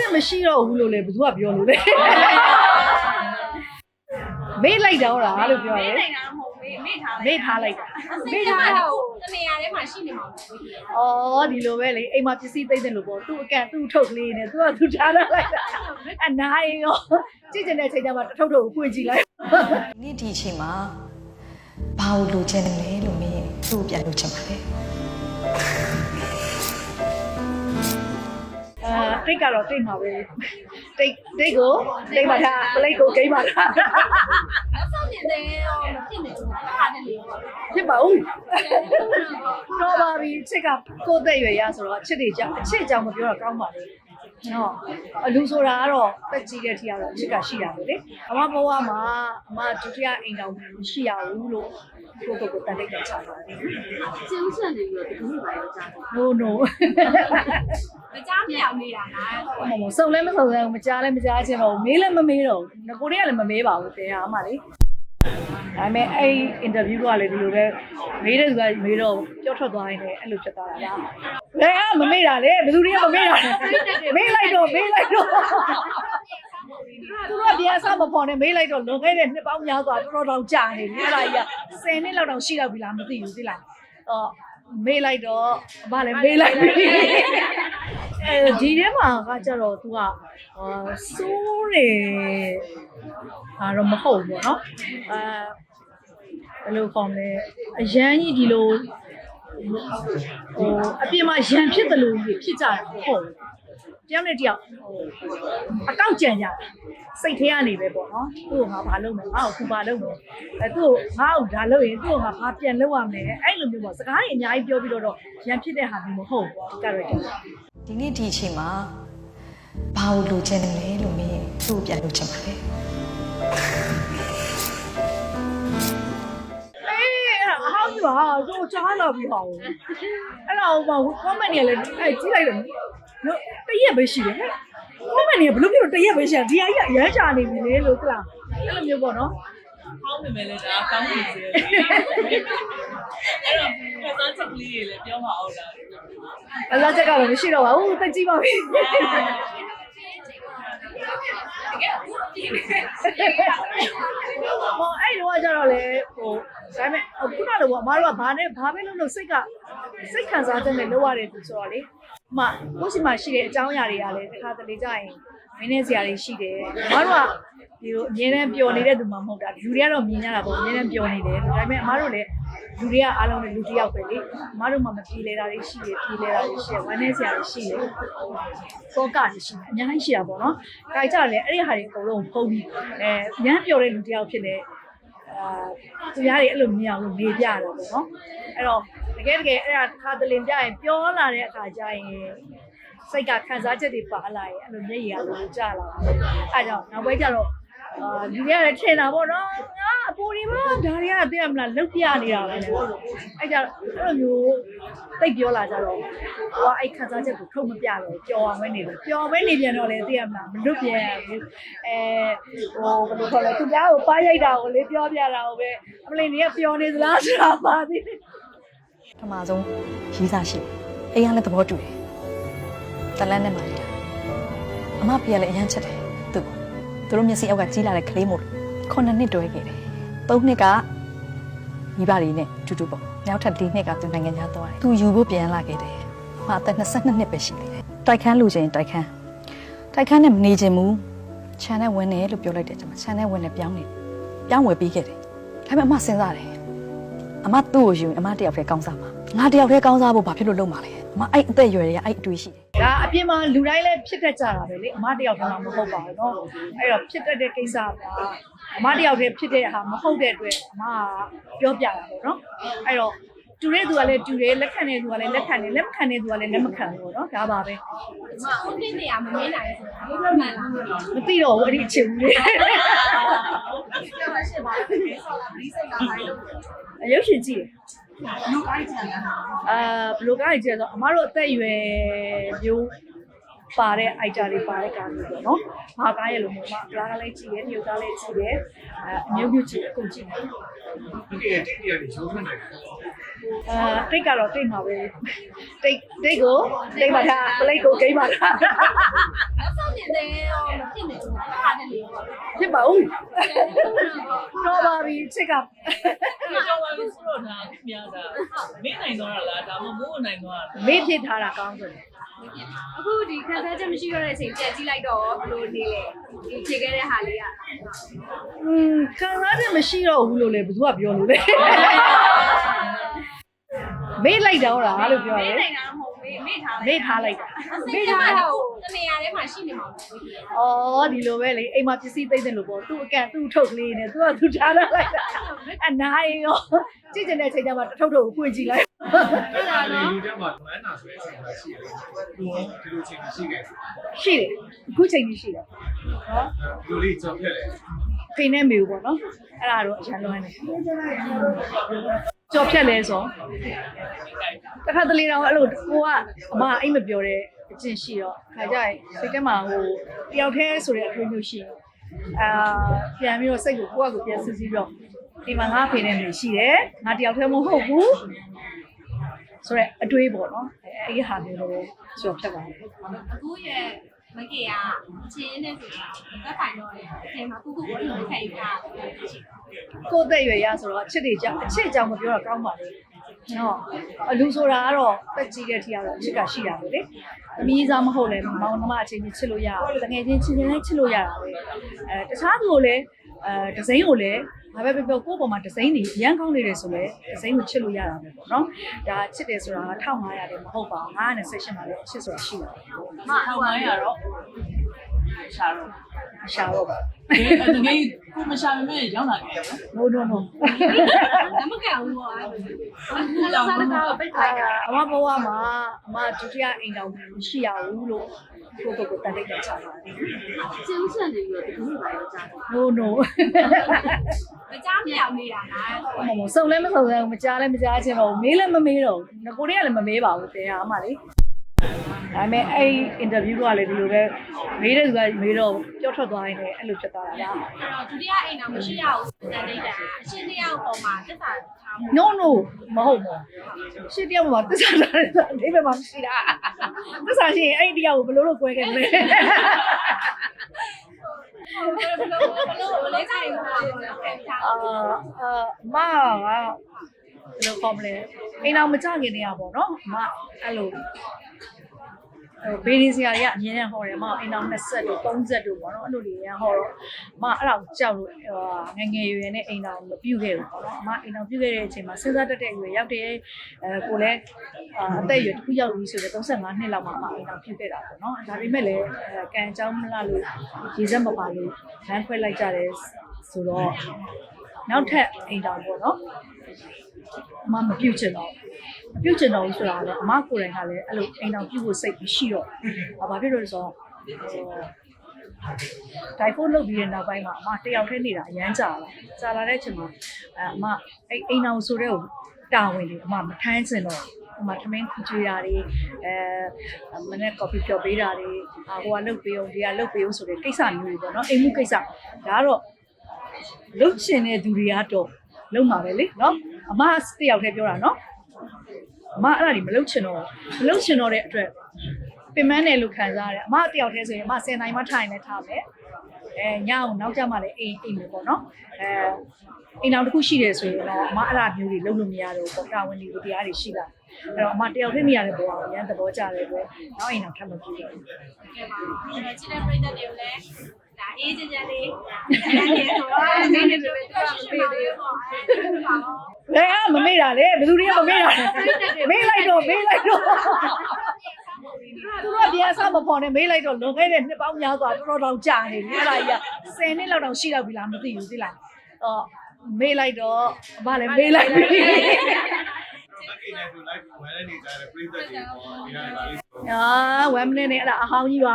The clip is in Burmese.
တဲ့မရှိတော့ဘူးလို့လေဘယ်သူကပြောလို့လဲမေ့လိုက်တော့လားလို့ပြောတယ်နိုင်တာမဟုတ်ဘူးမေ့ထားလိုက်မေ့ထားလိုက်တာမေ့ထားတာကိုတနေရာထဲမှာရှိနေမှာဩဒီလိုပဲလေအိမ်မှာပစ္စည်းသိမ့်တယ်လို့ပေါ့သူ့အကန်သူ့ထုတ်ကလေးနဲ့သူကသူထားထားလိုက်တာအနားရောကြည့်ကျင်တဲ့ချိန်ကျမှတထုတ်ထုတ်ကိုဖွင့်ကြည့်လိုက်နေ့ဒီအချိန်မှာဘာလို့လိုချင်တယ်လဲလို့မေးရင်သူ့ကိုပြန်လိုချင်ပါလေ အာတိတ်ကတော့တိတ်မှာပဲတိတ်တိတ်ကိုတိတ်မှာထားပလိတ်ကိုဂိမ်းမှာထားဆောက်နေတဲ့တော့ဖြစ်နေတယ်အားတယ်လေဖြစ်ပါဦးတော့ပါပြီချစ်ကကိုယ်သက်ရွယ်ရဆိုတော့အချစ်တွေကြောင့်အချစ်ကြောင့်မပြောတော့ကောင်းပါလေနော်အလူဆိုတာကတော့တက်ကြီးတဲ့ထီကတော့အချစ်ကရှိတာပဲလေအမဘဝမှာအမဒုတိယအိမ်တော်မရှိရဘူးလို့ကိုယ့်ကိုယ်ကိုတန်လိုက်တဲ့ချာပါတယ်ကျင်းဆက်နေပြီးတော့တကူပါရောကြားတယ် no no မကြားမြောင်နေတာလားမမစုံလည်းမစုံလည်းမကြားလည်းမကြားချင်းတော့မေးလည်းမမေးတော့ဘူးငကိုတွေကလည်းမမေးပါဘူးတင်ရအမလေးဒါပေမဲ့အဲ့ interview ကလည်းဒီလိုပဲမေးတဲ့သူကမေးတော့ပြောထွက်သွားရင်လည်းအဲ့လိုဖြစ်သွားတာလားဘယ်ကမမေးတာလေဘယ်သူတွေကမမေးတာလဲမေးလိုက်တော့မေးလိုက်တော့သူတို့ကပြန်အစမပေါ်နဲ့မေးလိုက်တော့လွန်ခဲ့တဲ့နှစ်ပေါင်းများစွာတော်တော်တောင်ကြာနေပြီအဲ့ဒါကြီးက10နှစ်လောက်တောင်ရှိတော့ပြီလားမသိဘူးသိလားအော်မေးလိုက်တော့ဘာလဲမေးလိုက်ပြီ အဲဒီထဲမှာကကြတော့ तू ကအာစိုးတယ်ဟာတော့မဟုတ်ဘူးပေါ့နော်အဲဘယ်လိုခေါ်မလဲအရန်ကြီးဒီလိုဟိုအပြင်မှာရန်ဖြစ်တယ်လို့ဖြစ်ကြတာမဟုတ်ဘူး တယောက်နဲ့တယောက်ဟိုအကောက်ကြံကြတာစိတ်ထဲကနေပဲပေါ့နော်သူ့ကိုငါဘာလုပ်မလဲငါ့ကိုသူဘာလုပ်မလဲအဲသူ့ကိုငါ့ကိုဒါလုပ်ရင်သူ့ကိုငါဘာပြန်လုပ်ရမလဲအဲ့လိုမျိုးပေါ့စကားတွေအများကြီးပြောပြီးတော့ရန်ဖြစ်တဲ့ဟာမျိုးမဟုတ်ဘူး character ဒီနေ့ဒီအချိန်မှာဘာလို့လိုချင်တယ်လဲလို့မေးရင်သူ့ကိုပြန်လိုချင်ပါလေအေးအဲ့ဒါအဟောင်းကြီးပါဆိုကြားလာပြီဟောင်းအဲ့ဒါဟို comment တွေလည်းအဲ့ကြည့်လိုက်တယ် နော်တရက်ပဲရှိတယ်ဟဲ့ comment တွေဘယ်လိုဖြစ်လို့တရက်ပဲရှိတယ်ဒီအကြီးကရမ်းချနေပြီလေလို့သိလားအဲ့လိုမျိုးပေါ့နော်ကောင်းနေမယ်လေဒါကောင်းနေစေအဲ့တော့ပတ်စံချက်ကလေးတွေလည်းပြောမအောင်လားအလားချက်ကတော့မရှိတော့ပါဘူးတက်ကြည့်ပါပြီ ဟိုအဲ့တော့ကျတော့လေဟိုဒါပေမဲ့ခုနကတော့အမားတို့ကဘာနဲ့ဘာပဲလုပ်လို့စိတ်ကစိတ်ခံစားချက်နဲ့လုပ်ရတယ်သူဆိုတော့လေအမကိုရှိမှရှိတဲ့အကြောင်းအရာတွေကလည်းတစ်ခါတလေကြာရင်မင်းနဲ့ဆရာတွေရှိတယ်အမားတို့ကဒီလိုအမြဲတမ်းပျော်နေတဲ့သူမှမဟုတ်တာလူတွေကတော့မြင်ရတာပေါ့အမြဲတမ်းပျော်နေတယ်ဒါပေမဲ့အမားတို့လည်း လူတွေကအားလုံးလည်းလူတစ်ယောက်ပဲလေအမားတို့မှမပြေလဲတာတွေရှိတယ်ပြေလဲတာတွေရှိတယ်ဝမ်းနဲ့ဆရာတွေရှိတယ်သောကတွေရှိတယ်အများကြီးရှိတာပေါ့နော်။ဒါကြတယ်အဲ့ဒီဟာတွေအကုန်လုံးဖုံးပြီးအဲရမ်းပျော်တဲ့လူတစ်ယောက်ဖြစ်နေအာသူများတွေအဲ့လိုမြင်အောင်လို့နေပြရတာပေါ့နော်။အဲ့တော့တကယ်တကယ်အဲ့ဒါတစ်ခါတလင်ပြရင်ပြောလာတဲ့အခါကျရင်စိတ်ကခံစားချက်တွေပါလာရင်အဲ့လိုမျက်ရည်ကလိုကျလာတာ။အဲ့ကြောင့်နောက်ပိုင်းကျတော့အာလူတွေကလည်းထင်တာပေါ့နော်ငါ အပူဒီမှာဒါတွေကသိရမလားလုတ်ပြနေတာပဲလေအဲ့ကြအဲ့လိုမျိုးတိတ်ပြောလာကြတော့ဟိုကအဲ့ခံစားချက်ကိုထုတ်မပြတော့ပျော်အောင်ပဲနေတယ်ပျော်ပဲနေပြန်တော့လေသိရမလားမလွတ်ပြန်ဘူးအဲဟိုဘယ်လိုခေါ်လဲသူများကိုပါရိုက်တာကိုလေပြောပြတာကိုပဲအမလင်းတွေကပျော်နေသလားဆိုတာပါသေးတယ်ပထမဆုံးရီးစားရှိတယ်အိမ်ကလည်းသဘောတူတယ်တလန်းနဲ့မှရီးတာအမဖေကလည်းအရန်ချက်တယ်သူ့ကိုသူတို့မျက်စိအောက်ကကြီးလာတဲ့ကလေးမို့ခုနှစ်နှစ်တွဲခဲ့တယ် သုံးနှစ်ကမိဘတွေနဲ့တူတူပေါ့နောက်ထပ်၄နှစ်ကသူနိုင်ငံခြားသွားတယ်သူယူဖို့ပြန်လာခဲ့တယ်မအသက်22နှစ်ပဲရှိသေးတယ်တိုက်ခန်းလူချင်းတိုက်ခန်းတိုက်ခန်းနဲ့မနေချင်ဘူးခြံနဲ့ဝင်တယ်လို့ပြောလိုက်တယ်ကျွန်မခြံနဲ့ဝင်တယ်ပြောင်းနေပြောင်းဝယ်ပြီးခဲ့တယ်ဒါပေမဲ့အမစဉ်းစားတယ် အမသူ့ကိုယူရင်အမတယောက်တည်းကောင်းစားမှာငါတယောက်တည်းကောင်းစားဖို့ဘာဖြစ်လို့လုပ်မှာလဲအမအဲ့အသက်အရွယ်တွေကအဲ့အတွေးရှိတယ် ဒါအပြင်မှာလူတိုင်းလည်းဖြစ်တတ်ကြတာပဲလေအမတယောက်တည်းမှမဟုတ်ပါဘူးเนาะအဲ့တော့ဖြစ်တတ်တဲ့ကိစ္စက အမတယောက်တည်းဖြစ်တဲ့ဟာမဟုတ်တဲ့အတွက်အမကပြောပြတာပေါ့နော်အဲ့တော့တူတဲ့သူကလည်းတူတယ်လက်ခံတဲ့သူကလည်းလက်ခံတယ်လက်မခံတဲ့သူကလည်းလက်မခံဘူးပေါ့နော်ဒါပါပဲမဟုတ်တဲ့နေရာမမင်းနိုင်ဆိုတာဘယ်လိုမှန်လားမသိတော့ဘူးအဲ့ဒီအချက်ဘူးလေပြောရရှိပါဘူးဆော်လာပြီးစိတ်လာတိုင်းလို့ရုပ်ရှင်ကြည့်တယ်ဘလူးကိုင်းချန်တာအာဘလူးကိုင်းချန်ဆိုအမတို့အသက်အရွယ်မျိုး ပါတဲ့ item တွေပါတဲ့ကားမျိုးပေါ့နော်။ဘာကားရဲ့လို့မျိုးမကားကလည်းကြည့်တယ်၊မြုပ်ကားလည်းကြည့်တယ်။အဲအမျိုးမျိုးကြည့်တယ်အကုန်ကြည့်တယ်ဒီကတိတ်တွေကနေရုံးထွက်နိုင်တယ်။အာတိတ်ကတော့တိတ်မှာပဲ။တိတ်တိတ်ကိုတိတ်မှာထားပလိတ်ကိုဂိမ်းမှာထားဆောက်ပါဦးတော့ပါပြီချစ်ကကျော်ပါလို့ဆိုတော့ဒါများတာမေးနိုင်တော့လားဒါမှမဟုတ်နိုင်တော့လားမေ့ဖြစ်ထားတာကောင်းဆိုတယ် အခုဒီခံစားချက်မရှိတော့တဲ့အချိန်ပြန်ကြည့်လိုက်တော့ဘယ်လိုနေလဲဒီဖြေခဲ့တဲ့ဟာလေးကอืมခံစားချက်မရှိတော့ဘူးလို့လေဘယ်သူကပြောလို့လဲမေ့လိုက်တော့လားလို့ပြောတယ်နိုင်တာတော့မဟုတ်ဘူးမေ့ထားလိုက်မေ့ထားလိုက်တာမေ့ထားတော့တနေရာထဲမှာရှိနေမှာ။အော်ဒီလိုပဲလေအိမ်မှာပစ္စည်းသိမ့်တယ်လို့ပေါ့သူ့အကန့်သူ့ထုတ်ကလေးနဲ့သူကသူထားလိုက်တာအနားရောကြည့်ကျင်တဲ့ချိန်ကျမှတထုတ်ထုတ်ကိုဖွင့်ကြည့်လိုက် အဲ့ဒါနော်ဒီထဲမှာမန်းနာဆိုတဲ့အချိန်မှာရှိတယ်သူကဒီလိုချိန်ရှိခဲ့ရှိတယ်အခုချိန်ကြီးရှိတယ်နော်ဒီလိုလေးကြော်ဖြတ်လေဖိနေမေဘူးပေါ့နော်အဲ့ဒါတော့အရန်လွမ်းတယ်ကြော်ဖြတ်လဲဆိုတခါတလေတော့အဲ့လိုကိုကအမအိမ်မပြောတဲ့အကျင့်ရှိတော့ခါကြရင်စိတ်ထဲမှာဟိုတယောက်တည်းဆိုတဲ့အထွေးမျိုးရှိတယ်အာပြန်ပြီးတော့စိတ်ကိုကိုယ့်အကူပြန်စစ်စစ်ပြီးတော့ဒီမှာငါဖေနေနေရှိတယ်ငါတယောက်တည်းမဟုတ်ဘူး ဆိုတော့အတွေးပေါ့နော်အဲအဲ့ဒီဟာမျိုးလိုကြော်ဖြတ်ပါမယ်အခုရဲ့မကေကအချင်းနဲ့ဆိုတာသက်ဆိုင်တော့တယ်အချင်းမှာကုကုကိုလိုခိုင်တာကိုယ့်အသက်အရွယ်ရဆိုတော့အချစ်တွေကြောင့်အချစ်ကြောင့်မပြောတော့ကောင်းပါလေနော်အလူဆိုတာကတော့တက်ကြီးတဲ့ထီကတော့အချစ်ကရှိတာပဲလေအမီးစားမဟုတ်လဲမောင်နှမအချင်းချင်းချစ်လို့ရအောင်တကယ်ချင်းချင်းချင်းလည်းချစ်လို့ရတာပဲအဲတခြားသူကိုလည်းအဲဒီဇိုင်းကိုလည်း ဘာပဲပြောပြောကိုယ့်ပေါ်မှာဒီဇိုင်းတွေရမ်းကောင်းနေတယ်ဆိုလဲဒီဇိုင်းကိုချစ်လို့ရတာပဲပေါ့နော်ဒါချစ်တယ်ဆိုတာ1500တယ်မဟုတ်ပါဘူး928မှာလည်းအချစ်ဆိုတာရှိတာပဲမထောင်900တော့ရှာတော့အရှာတော့ပါဒီတကယ်ကိုမရှာမမဲ့ရောက်လာတယ် no no no လမကန်ဘူးပေါ့အဲ့ဘူးလောက်ဒါကတော့ပိတ်လိုက်တာအမဘဝမှာအမဒုတိယအိမ်တော်မရှိရဘူးလို့ ကိုယ့်ကိုယ်ကိုတန်တိတ်ချပါတယ်ကျင်းချက်နေပြီးတော့ဒီလိုပါရောကြားတယ် no no မကြားမြောင်နေတာလားမမစုံလည်းမစုံလည်းမကြားလည်းမကြားချင်တော့ဘူးမေးလည်းမမေးတော့ဘူးငကိုတွေကလည်းမမေးပါဘူးတရားအမလေး ဒါပေမဲ့အဲ့ interview ကလည်းဒီလိုပဲမေးတဲ့သူကမေးတော့ပြောထွက်သွားရင်လည်းအဲ့လိုဖြစ်သွားတာလားအဲ့တော့ဒုတိယအိမ်တော်မရှိရဘူးစတန်ဒိတ်တာအရှင်းတရားပေါ်မှာသက်သာထားမှု no no မဟုတ်ဘူးရှင်းပြမှာတစ္ဆာတာအဓိပ္ပာယ်မှာမရှိတာတစ္ဆာရှိရင်အဲ့ဒီတရားကိုဘယ်လိုလုပ်꿰ခဲ့မလဲဘယ်လိုဘယ်လိုဘယ်လိုဆိုင်မှာခံထားအာအာမကဘယ်လိုခေါ်မလဲအိမ်အောင်မကြခင်နေရပါတော့အမအဲ့လို အဲ့ဘေးဒီစရာတွေကအမြင်နဲ့ဟောတယ်အမအိမ်အောင်20တို့30တို့ပေါ့နော်အဲ့လိုတွေရဟောတော့အမအဲ့ဒါကိုကြောက်လို့ဟိုငငယ်ရွယ်နဲ့အိမ်အောင်မပြုတ်ခဲ့ဘူးပေါ့နော်အမအိမ်အောင်ပြုတ်ခဲ့တဲ့အချိန်မှာစဉ်းစားတတ်တဲ့ရွယ်ရောက်တယ်အဲကိုလည်းအာအသက်အရွယ်တစ်ခုရောက်ပြီဆိုတော့35နှစ်လောက်မှအမအိမ်အောင်ပြုတ်ခဲ့တာပေါ့နော်ဒါပေမဲ့လည်းအဲကံအကြောင်းမလားလို့ရေစက်မပါလို့လမ်းခွဲလိုက်ကြတယ်ဆိုတော့ နောက်ထပ်အိမ်တော်ပေါ့နော်အမမပြုတ်ချင်တော့မပြုတ်ချင်တော့ဘူးဆိုတာလည်းအမကိုယ်တိုင်ကလည်းအဲ့လိုအိမ်တော်ပြုတ်ဖို့စိတ်မရှိတော့ဘူးဘာဖြစ်လို့လဲဆိုတော့ဒိုင်ဖုန်းလုပ်ပြီးတဲ့နောက်ပိုင်းမှာအမတယောက်တည်းနေတာအရန်ကြာလာကြာလာတဲ့အချိန်မှာအဲအမအဲ့အိမ်တော်ဆိုတဲ့ကိုတာဝန်တွေအမမထမ်းချင်တော့ဘူးအမထမင်းခူကျွေးတာတွေအဲမနေ့ကော်ဖီဖြော်ပေးတာတွေအာဟိုကလုတ်ပေးအောင်ဒီကလုတ်ပေးအောင်ဆိုတဲ့ကိစ္စမျိုးတွေပေါ့နော်အိမ်မှုကိစ္စဒါကတော့ လုတ်ချင်တဲ့သူတွေကတော့လုံမှာပဲလေနော်အမတယောက်တည်းပြောတာနော်အမအဲ့ဒါကြီးမလုတ်ချင်တော့မလုတ်ချင်တော့တဲ့အတွက်ပင်မနဲ့လို့ခံစားရတယ်အမတယောက်တည်းဆိုရင်အမ10နိုင်မှထိုင်နေထားမယ်အဲညအောင်နောက်ကျမှလည်းအိမ်အိမ်မယ်ပေါ့နော်အဲအိမ်အောင်တစ်ခုရှိတယ်ဆိုရင်တော့အမအဲ့ဒါမျိုးတွေလုပ်လို့မရတော့ဘူးပေါ့တာဝန်တွေကိုတရားတွေရှိလာအဲ့တော့အမတယောက်တည်းနေရတဲ့ပုံအောင်ရန်သဘောကျတယ်ပဲနောက်အိမ်အောင်ထပ်မကြည့်တော့ဘူးကဲပါအဲ့တော့ချစ်တဲ့ပရိသတ်တွေကိုလည်းဒါ အေးကြကြလေးအဲ့ဒါဆိုတော့ဒီနေ့တွေတော့မပြေသေးဘူးပေါ့အဲ့ဒါပါတော့ဘယ်ကမမေ့တာလဲဘယ်သူတွေကမမေ့တာလဲမေ့လိုက်တော့မေ့လိုက်တော့သူတို့ကပြန်အဆမပေါ်နဲ့မေးလိုက်တော့လွန်ခဲ့တဲ့နှစ်ပေါင်းများစွာတော်တော်တောင်ကြာနေပြီအဲ့ဒါကြီးက10နှစ်လောက်တောင်ရှိတော့ပြီလားမသိဘူးသိလားအော်မေးလိုက်တော့အမလည်းမေးလိုက်ပြီအကိနဲ့သူလိုက်ဝယ်နေကြတယ်ပြိတ္တတွေပေါ့ဒီကနေ့ပါလေးအာ1 minute နဲ့အဲ့ဒါအဟောင်းကြီးပါ